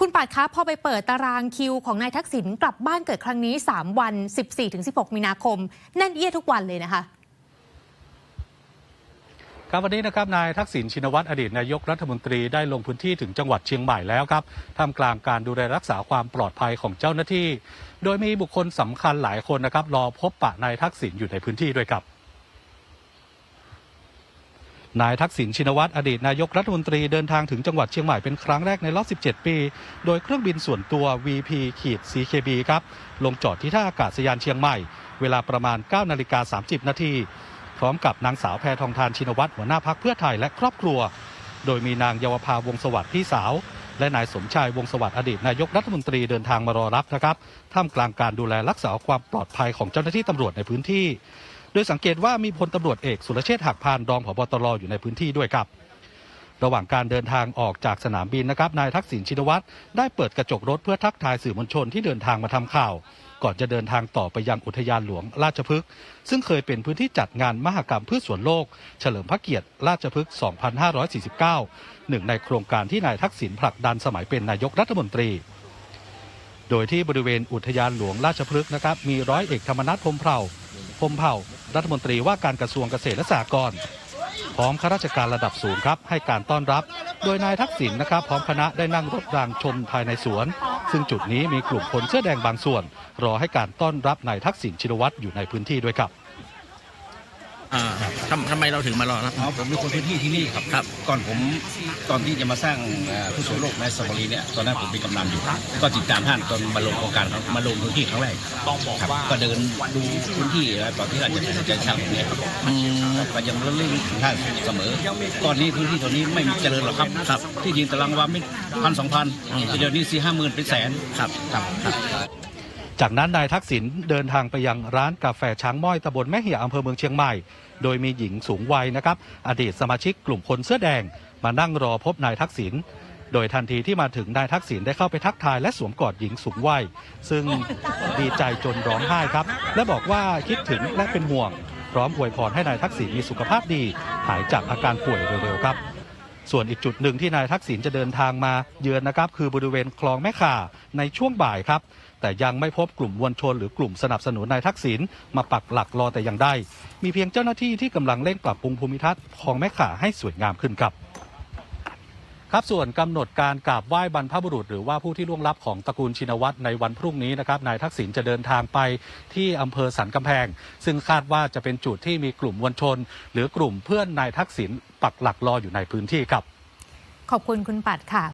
คุณปัดคะพอไปเปิดตารางคิวของนายทักษิณกลับบ้านเกิดครั้งนี้ 3 วัน 14-16 มีนาคม แน่นเอียดทุกวันเลยนะคะครับวันนี้นะครับนายทักษิณชินวัตรอดีตนายกรัฐมนตรีได้ลงพื้นที่ถึงจังหวัดเชียงใหม่แล้วครับท่ามกลางการดูแลรักษาความปลอดภัยของเจ้าหน้าที่ โดยมีบุคคลสำคัญหลายคนนะครับรอพบปะนายทักษิณอยู่ในพื้นที่ด้วยครับ นายทักษิณชินวัตรอดีตนายกรัฐมนตรีเดินทางถึงจังหวัดเชียงใหม่เป็นครั้งแรกในรอบ 17 ปี โดยเครื่องบินส่วนตัว VP ขีด CKB ครับ ลงจอดที่ท่าอากาศยานเชียงใหม่ เวลาประมาณ 9 นาฬิกา 30 นาที พร้อมกับนางสาวแพทองทานชินวัตรหัวหน้าพักเพื่อไทยและครอบครัว โดยมีนางเยาวภาวงศสวัสดิ์พี่สาว และนายสมชายวงศสวัสดิ์อดีตนายกรัฐมนตรีเดินทางมารอรับนะครับ ท่ามกลางการดูแลรักษาความปลอดภัยของเจ้าหน้าที่ตำรวจในพื้นที่ โดยสังเกตว่ามีพลตำรวจเอกสุรเชษฐ์หักพานรองผบตรอยู่ในพื้นที่ด้วยครับ ระหว่างการเดินทางออกจากสนามบินนะครับนายทักษิณชินวัตรได้เปิดกระจกรถเพื่อทักทายสื่อมวลชนที่เดินทางมาทำข่าว ก่อนจะเดินทางต่อไปยังอุทยานหลวงราชพฤกษ์ซึ่งเคยเป็นพื้นที่จัดงานมหกรรมพืชสวนโลก เฉลิมพระเกียรติราชพฤกษ์ 2549 หนึ่งในโครงการที่นายทักษิณผลักดันสมัยเป็นนายกรัฐมนตรีโดยที่บริเวณอุทยานหลวงราชพฤกษ์นะครับมีร้อยเอกธรรมนัฐพรมเผ่าพรมเผ่า รัฐมนตรีว่าการกระทรวงเกษตรและสหกรณ์พร้อมข้าราชการระดับสูงครับ ให้การต้อนรับ โดยนายทักษิณนะครับ พร้อมคณะได้นั่งรถรางชมภายในสวน ซึ่งจุดนี้มีกลุ่มคนเสื้อแดงบางส่วน รอให้การต้อนรับนายทักษิณชินวัตรอยู่ในพื้นที่ด้วยครับ อ่าทำทำไมเราถึงมารอรับ อ๋อผมเป็นคนพื้นที่ที่นี่ครับครับ ก่อนผมตอนที่จะมาสร้างเอ่อผู้สูงโรคในสมรีเนี่ยตอนนั้นผมเป็นกำนันอยู่ก็ติดตามท่านตอนมาลงโครงการครับมาลงพื้นที่ครั้งแรกครับก็เดินดูพื้นที่แล้วตอนที่เราจะตัดสินใจสร้างตรงนี้ครับอืมก็ยังเรื่องถึงท่านเสมอก่อนนี้พื้นที่ตรงนี้ไม่มีเจริญหรอกครับครับ ที่ยิงตารางวาไม่พันสองพันอืมเดี๋ยวนี้สี่ห้าหมื่นเป็นแสนครับครับครับ จากนั้นนายทักษิณเดินทางไปยังร้านกาแฟช้างม้อยตำบลแม่เหี่ยอำเภอเมืองเชียงใหม่ โดยมีหญิงสูงวัยนะครับ อดีตสมาชิกกลุ่มคนเสื้อแดง มานั่งรอพบนายทักษิณโดยทันทีที่มาถึงนายทักษิณได้เข้าไปทักทายและสวมกอดหญิงสูงวัย ซึ่งดีใจจนร้องไห้ครับ และบอกว่าคิดถึงและเป็นห่วง พร้อมอวยพรให้นายทักษิณมีสุขภาพดี หายจากอาการป่วยเร็วๆครับ ส่วนอีกจุดหนึ่งที่นายทักษิณจะเดินทางมาเยือนนะครับ คือบริเวณคลองแม่ข่าในช่วงบ่ายครับ แต่ยังไม่พบกลุ่มมวลชนหรือกลุ่มสนับสนุนนายทักษิณมาปักหลักรอแต่อย่างใดมีเพียงเจ้าหน้าที่ที่กำลังเร่งปรับปรุงภูมิทัศน์คลองแม่ข่าให้สวยงามขึ้นครับ ครับส่วนกำหนดการกราบไหว้บรรพบุรุษ หรือว่าผู้ที่ล่วงลับของตระกูลชินวัตรในวันพรุ่งนี้นะครับนายทักษิณจะเดินทางไปที่อำเภอสันกำแพง ซึ่งคาดว่าจะเป็นจุดที่มีกลุ่มมวลชน หรือกลุ่มเพื่อนนายทักษิณปักหลักรออยู่ในพื้นที่ครับ ขอบคุณคุณปัดค่ะ